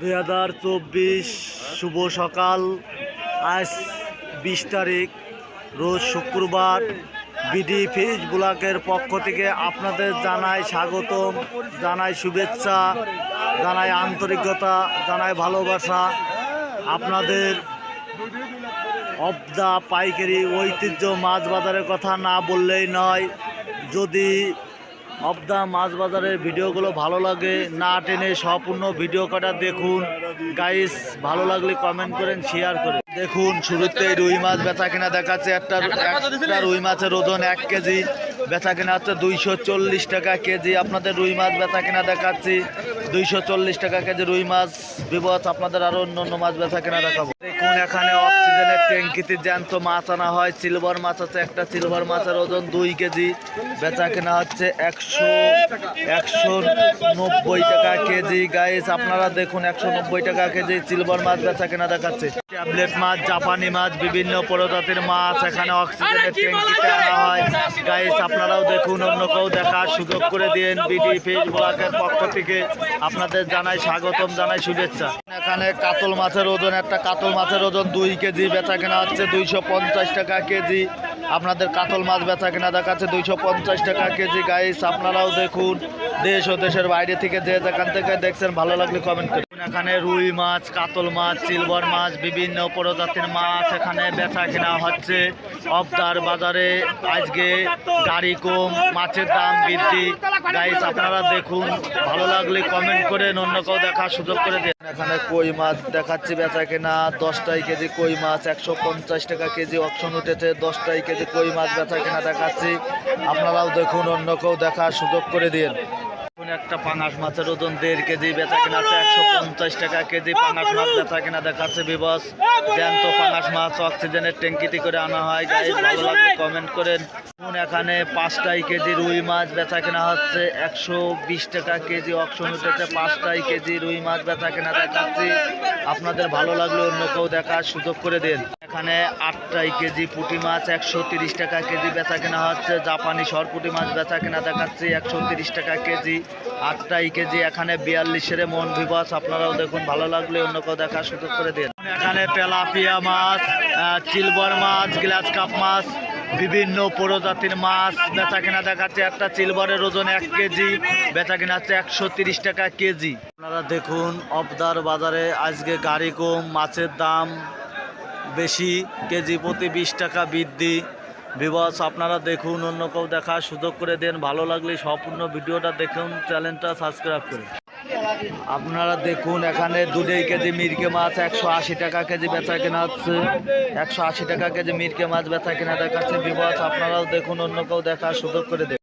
দুই হাজার চব্বিশ শুভ সকাল। আজ বিশ তারিখ, রোজ শুক্রবার। বিডি ফিজ ব্লকের পক্ষ থেকে আপনাদের জানাই স্বাগতম, জানাই শুভেচ্ছা, জানাই আন্তরিকতা, জানাই ভালোবাসা। আপনাদের অব দা পাইকারি ঐতিহ্য মাছ বাজারের কথা না বললেই নয়, যদি দা মাছ বাজারের ভিডিওগুলো ভালো লাগে না টেনে সম্পূর্ণ ভিডিও কটা দেখুন। গাইস ভালো লাগলে কমেন্ট করেন শেয়ার করেন। দেখুন শুরুতে রুই মাছ বেচা কিনা দেখাচ্ছে একটা একটা রুই মাছের ওজন এক কেজি বেচা কিনা হচ্ছে দুইশো চল্লিশ টাকা কেজি। আপনাদের রুই মাছ বেচা কিনা দেখাচ্ছি দুইশো চল্লিশ টাকা কেজি রুই মাছ। বিবস আপনাদের আরও অন্য অন্য মাছ বেচা কিনা দেখাবো। দেখুন এখানে অক্সিজেনের ট্যাঙ্কিতে জ্যান্ত মাছ আনা হয়। সিলভার মাছ আছে একটা সিলভার মাছের ওজন দুই কেজি। বেচা কিনা হচ্ছে একশো একশো নব্বই টাকা কেজি। গাইস আপনারা দেখুন একশো নব্বই টাকা কেজি সিলভার মাছ বেচা কেনা দেখাচ্ছে। ট্যাবলেট মাছ জাপানি মাছ বিভিন্ন প্রজাতির মাছ এখানে অক্সিজেনের ট্যাঙ্কিতে আনা হয়। গাইস আপনারাও দেখুন অন্য কেউ দেখার সুযোগ করে দিন। বিডি ফিশ ব্লকের পক্ষ থেকে আপনাদের জানাই স্বাগতম জানাই শুভেচ্ছা। এখানে কাতল মাছের ওজন একটা কাতল মাছের ওজন দুই কেজি বেচা কেনা হচ্ছে দুইশো পঞ্চাশ টাকা কেজি। আপনাদের কাতল মাছ বেচা কেনা দেখাচ্ছে দুইশো পঞ্চাশ টাকা কেজি। গাইস আপনারাও দেখুন দেশ ও দেশের বাইরে থেকে যে যেখান থেকে দেখছেন ভালো লাগলে কমেন্ট করুন এখানে রুই মাছ, কাতল মাছ, সিলভার মাছ, বিভিন্ন প্রজাতির মাছ এখানে বেচা কেনা হচ্ছে। অবদার বাজারে আজকে গাড়ি কম, মাছের দাম বৃদ্ধি। গাইস আপনারা দেখুন, ভালো লাগলে কমেন্ট করেন অন্য কেউ দেখার সুযোগ করে দেন। এখানে কই মাছ দেখাচ্ছি বেচা কেনা, দশটাই কেজি কই মাছ, একশো পঞ্চাশ টাকা কেজি অপশন উঠেছে, দশটাই কেজি কই মাছ বেচা কেনা দেখাচ্ছি। আপনারাও দেখুন অন্য কেউ দেখার সুযোগ করে দিন। একটা পাঙাশ মাছের ওজন দেড় কেজি বেচা কেনা আছে একশো পঞ্চাশ টাকা কেজি। পাঙাশ মাছ বেচা কেনা দেখাচ্ছে বিবস। জ্যান্ত পাঙাশ মাছ অক্সিজেনের ট্যাঙ্কিতে করে আনা হয়। গাইজ ভালো লাগলে কমেন্ট করেন। এখন এখানে পাঁচটাই কেজি রুই মাছ বেচা কেনা হচ্ছে। একশো বিশ টাকা কেজি অপশন উঠেছে পাঁচটাই কেজি রুই মাছ বেচা কেনা দেখাচ্ছি। আপনাদের ভালো লাগলে অন্য কেউ দেখার সুযোগ করে দিন। এখানে আটটাই কেজি পুঁটি মাছ, একশো তিরিশ টাকা কেজি বেচা কেনা হচ্ছে। জাপানি সরপুটি মাছ বেচা কেনা দেখাচ্ছি, একশো তিরিশ টাকা কেজি। আটটাই কেজি, এখানে বিয়াল্লিশের মন বিবাস আপনারাও দেখুন, ভালো লাগলে অন্য কেউ দেখার সুযোগ করে দিন। এখানে তেলাপিয়া মাছ চিলবর মাছ, গ্লাস কাপ মাছ, বিভিন্ন প্রজাতির মাছ বেচা কেনা দেখাচ্ছে। একটা সিলভারের ওজন এক কেজি, বেচা কেনা হচ্ছে একশো তিরিশ টাকা কেজি। আপনারা দেখুন, অবদার বাজারে আজকে গাড়ি কম, মাছের দাম বেশি কেজি প্রতি বিশ টাকা বৃদ্ধি। বিবস আপনারা দেখুন, অন্য কেউ দেখার সুযোগ করে দেন। ভালো লাগলে সম্পূর্ণ ভিডিওটা দেখুন, চ্যানেলটা সাবস্ক্রাইব করুন। আপনারা দেখুন, এখানে দুধেই কেজি মিরকে মাছ একশো আশি টাকা কেজি বেচা কেনা হচ্ছে। একশো আশি টাকা কেজি মিরকে মাছ বেচা কেনা দেখাচ্ছে। বিবস আপনারাও দেখুন, অন্য কেউ দেখার সুযোগ করে দেন।